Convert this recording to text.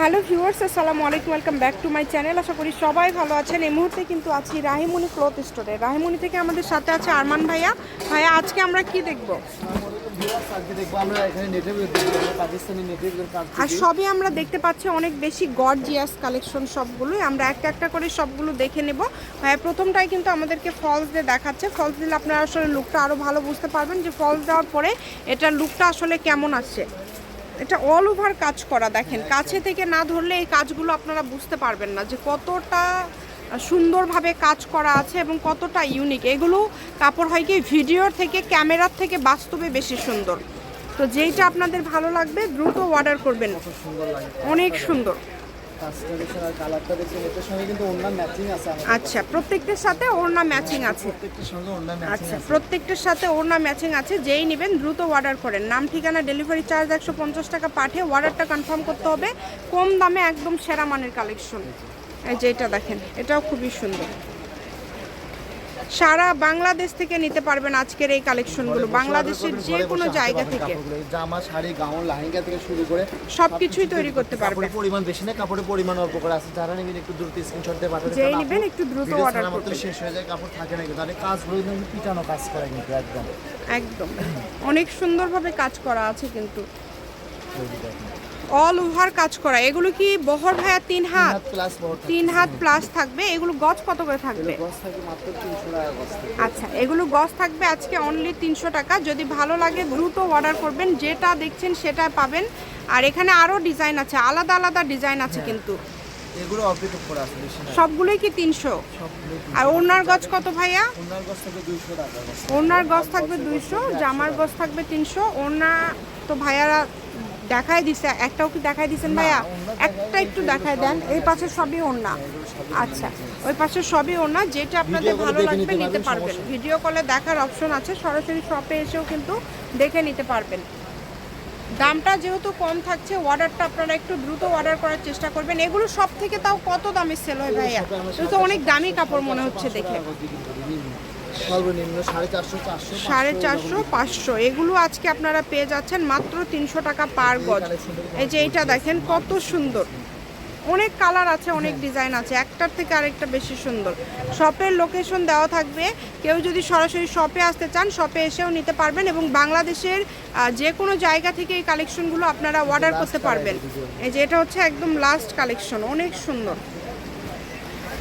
Hello viewers, আসসালামু আলাইকুম, welcome back to my channel. আশা করি সবাই ভালো আছেন। এই মুহূর্তে কিন্তু আছি রাহিমণি ক্লথ স্টোরে। রাহিমণি থেকে আমাদের সাথে আছে আরমান ভাইয়া। ভাইয়া, আজকে আমরা কি দেখব? আর সবই আমরা দেখতে পাচ্ছি অনেক বেশি গর্জিয়াস কালেকশন সবগুলোই। আমরা একটা একটা করে সবগুলো দেখে নেব। ভাইয়া, প্রথমটাই কিন্তু আমাদেরকে ফলস দিয়ে দেখাচ্ছে। ফলস দিলে আপনারা আসলে লুকটা আরও ভালো বুঝতে পারবেন যে ফলস দেওয়ার পরে এটার লুকটা আসলে কেমন আসছে। এটা অল ওভার কাজ করা দেখেন। কাছে থেকে না ধরলে এই কাজগুলো আপনারা বুঝতে পারবেন না যে কতটা সুন্দরভাবে কাজ করা আছে এবং কতটা ইউনিক এগুলো কাপড় হয় কি ভিডিওর থেকে ক্যামেরার থেকে বাস্তবে বেশি সুন্দর। তো যেইটা আপনাদের ভালো লাগবে দ্রুত অর্ডার করবেন। অনেক সুন্দর। কাজটা দেখছেন আর কালারটা দেখছেন এটার সঙ্গে কিন্তু অন্য ম্যাচিং আছে আচ্ছা প্রত্যেকটার সাথে ওড়না ম্যাচিং আছে। প্রত্যেকটার সঙ্গে অন্য ম্যাচিং আচ্ছা আছে। প্রত্যেকটার সাথে ওড়না ম্যাচিং আছে। যেই নেবেন দ্রুত অর্ডার করেন। নাম ঠিকানা ডেলিভারি চার্জ একশো পঞ্চাশ টাকা পাঠিয়ে অর্ডারটা কনফার্ম করতে হবে। কম দামে একদম সেরা মানের কালেকশন এই যে এটা দেখেন এটাও খুবই সুন্দর। সারা বাংলাদেশ থেকে নিতে পারবেন আজকের এই কালেকশনগুলো বাংলাদেশের যে কোনো জায়গা থেকে। জামা শাড়ি গাউন লাহেঙ্গা থেকে শুরু করে সবকিছুই তৈরি করতে পারবেন। পরিমাণ বেশি না কাপড়ের পরিমাণ অল্প করে আছে। যারা নেবেন একটু দ্রুত স্ক্রিনশট দিয়ে পাঠাতে যেই নেবেন একটু দ্রুত অর্ডার করবেন। শেষ হয়ে যায় কাপড় থাকে না এই কাজগুলো কিন্তু পিটানো কাজ করে কিন্তু একদম। একদম। অনেক সুন্দরভাবে কাজ করা আছে কিন্তু। অল ওভার কাজ করা। এগুলো কি বহর ভাইয়া তিন হাত। তিন হাত প্লাস থাকবে? এগুলো গজ কত করে থাকবে? গছ গছ আচ্ছা এগুলো গজ থাকবে আজকে অনলি তিনশো টাকা। যদি ভালো লাগে দ্রুত অর্ডার করবেন যেটা দেখছেন সেটা পাবেন। আর এখানে আরও ডিজাইন আছে আলাদা আলাদা ডিজাইন আছে কিন্তু। এগুলো করে আছে সবগুলোই কি তিনশো? সবগুলো আর ওনার গজ কত ভাইয়া? ওনার গছ থেকে দুইশো টাকা। ওনার গজ থাকবে দুইশো জামার গজ থাকবে তিনশো। ওনা তো ভাইয়ারা দেখাই দিছে একটাও কি দেখাই দিছেন ভাইয়া? একটা একটু দেখাই দেন এই পাশে সবই ওড়না। আচ্ছা ওই পাশে সবই ওড়না যেটা আপনাদের ভালো লাগবে নিতে পারবেন, ভিডিও কলে দেখার অপশন আছে সরাসরি শপে এসেও কিন্তু দেখে নিতে পারবেন। দামটা যেহেতু কম থাকছে অর্ডারটা আপনারা একটু দ্রুত অর্ডার করার চেষ্টা করবেন। এগুলো সব থেকে তাও কত দামে সেল হয় ভাইয়া? তো অনেক দামি কাপড় মনে হচ্ছে দেখে। সর্বনিম্ন সাড়ে চারশো চারশো সাড়ে চারশো পাঁচশো। এগুলো আজকে আপনারা পেয়ে যাচ্ছেন মাত্র তিনশো টাকা পার গজ। এই যে এইটা দেখেন কত সুন্দর। অনেক কালার আছে অনেক ডিজাইন আছে। একটার থেকে আরেকটা বেশি সুন্দর। শপের লোকেশন দেওয়া থাকবে। কেউ যদি সরাসরি শপে আসতে চান শপে এসেও নিতে পারবেন এবং বাংলাদেশের যে কোনো জায়গা থেকে এই কালেকশনগুলো আপনারা অর্ডার করতে পারবেন। এই যে। এটা হচ্ছে একদম লাস্ট কালেকশন। অনেক সুন্দর।